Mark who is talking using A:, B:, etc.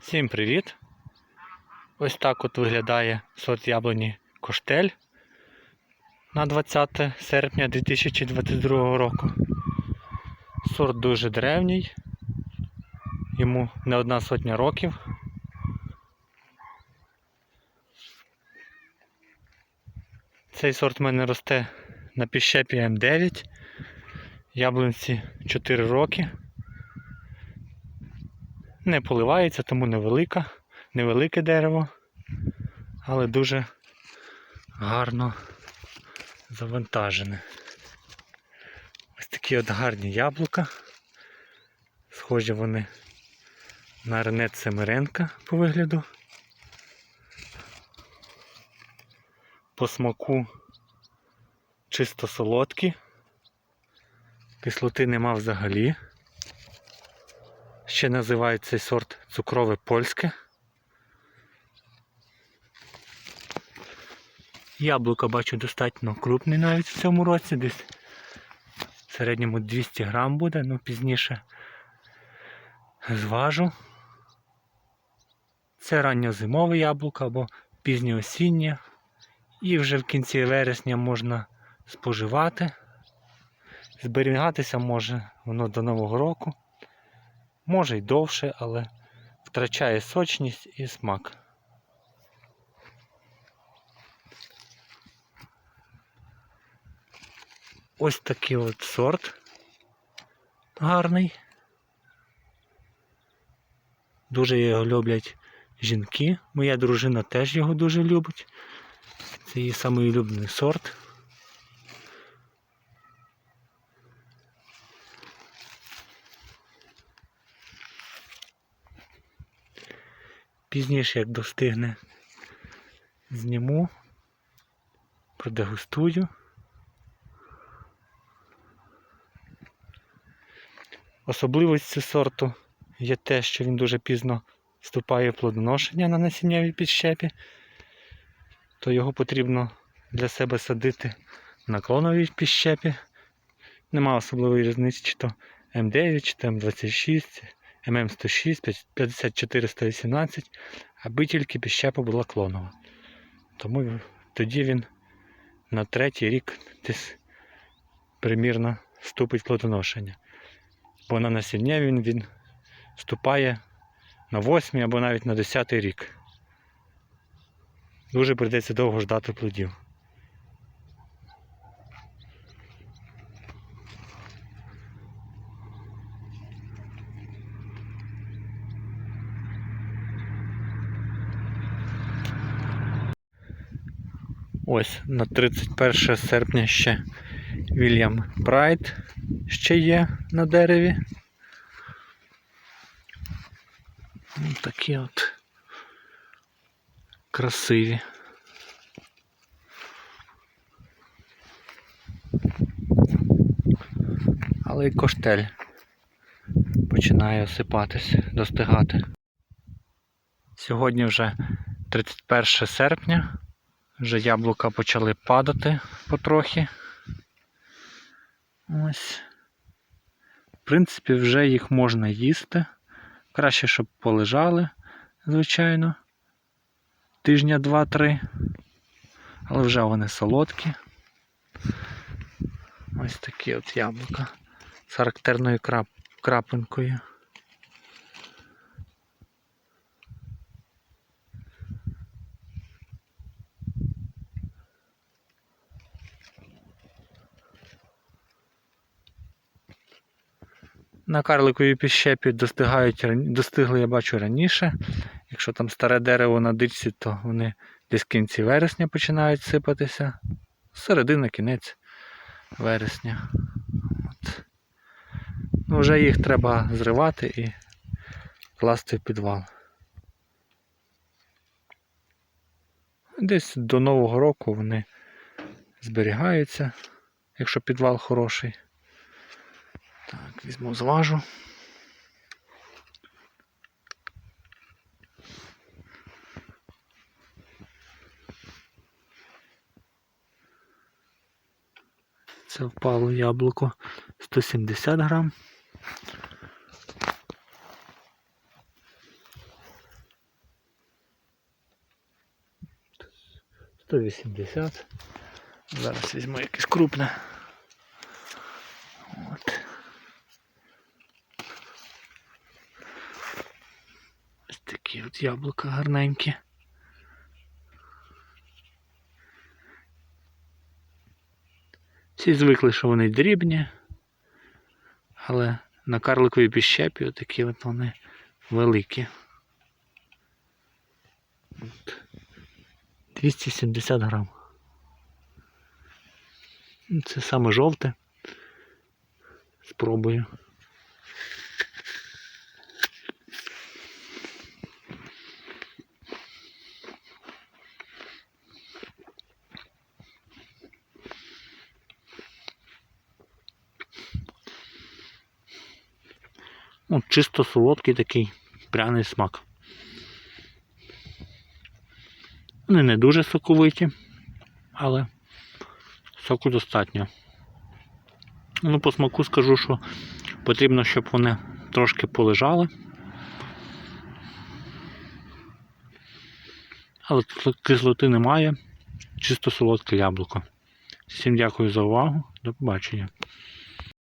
A: Всім привіт! Ось так от виглядає сорт яблуні Коштель на 20 серпня 2022 року. Сорт дуже древній, йому не одна сотня років. Цей сорт в мене росте на піщепі М9, яблунці 4 роки. Не поливається, тому невелика, невелике дерево, але дуже гарно завантажене. Ось такі от гарні яблука. Схожі вони на Ренет Семиренка по вигляду. По смаку чисто солодкі. Кислоти нема взагалі. Ще називають цей сорт цукрове польське. Яблука бачу достатньо крупний навіть в цьому році, десь в середньому 200 грам буде, ну пізніше зважу. Це ранньозимове яблуко або пізньоосіннє. І вже в кінці вересня можна споживати. Зберігатися може воно до Нового року. Може й довше, але втрачає сочність і смак. Ось такий от сорт гарний. Дуже його люблять жінки. Моя дружина теж його дуже любить. Це її найулюблений сорт. Пізніше, як достигне, зніму, продегустую. Особливістю сорту є те, що він дуже пізно вступає в плодоношення на насіннявій підщепі, то його потрібно для себе садити на клоновій підщепі. Нема особливої різниці, чи то М9, чи то М26, ММ106, 5418, аби тільки підщепа була клонова. Тому тоді він на третій рік десь примірно вступить в плодоношення. Бо на насіння він, він вступає на восьмий або навіть на десятий рік. Дуже прийдеться довго ждати плодів. Ось на 31 серпня ще Вільям Прайд ще є на дереві. Ось такі от красиві. Але і коштель починає осипатись, достигати. Сьогодні вже 31 серпня. Вже яблука почали падати потрохи. Ось. В принципі, вже їх можна їсти. Краще, щоб полежали, звичайно. Тижня два-три. Але вже вони солодкі. Ось такі от яблука з характерною крап... крапинкою. На карликовій піщепі достигають, достигли, я бачу, раніше. Якщо там старе дерево на дичці, то вони десь в кінці вересня починають сипатися. Середина, кінець вересня. От. Ну, вже їх треба зривати і класти в підвал. Десь до Нового року вони зберігаються, якщо підвал хороший. Так, візьму, зважу. Це впало яблуко 170 грам. Сто вісімдесят. Зараз візьму якесь крупне. Такі от яблука гарненькі. Всі звикли, що вони дрібні, але на карликовій піщепі отакі от вони великі. От. 270 грам. Це саме жовте. Спробую. От чисто солодкий такий пряний смак. Вони не дуже соковиті, але соку достатньо. Ну, по смаку скажу, що потрібно, щоб вони трошки полежали. Але кислоти немає, чисто солодке яблуко. Всім дякую за увагу. До побачення.